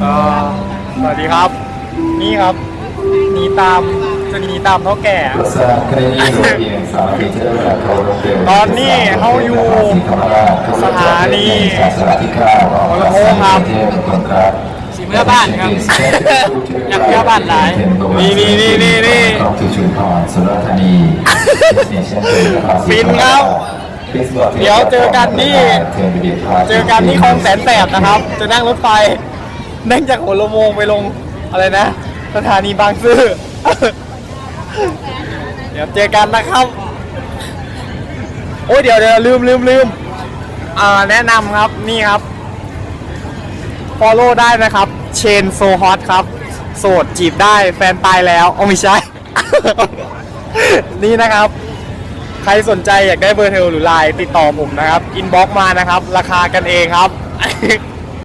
เอ่อสวัสดีครับ นี่ครับหนีตามจะหนีตามเท่าแก่ ตอนนี้เขาอยู่สถานีหัวลำโพงครับสิเมื่อบ้านครับอยากเที่ยวบ้านหลายนี่นี่นี่นี่นี่ฟินครับเดี๋ยวเจอกันที่เจอกันที่คลองแสนแสบนะครับ จะนั่งรถไฟ นั่งจากหัวลำโพงไปลงอะไรนะ สถานีบางซื่อ เดี๋ยวเจอกันนะครับ โอ้ยเดี๋ยวเดี๋ยวลืมลืมลืมอ่าแนะนำครับนี่ครับ follow ได้นะครับ เชนโซฮอตครับ โสดจีบได้แฟนตายแล้วเอาไม่ใช่ นี่นะครับ ใครสนใจอยากได้เบอร์โทรหรือไลน์ติดต่อผมนะครับ อินบ็อกมานะครับ ราคากันเองครับ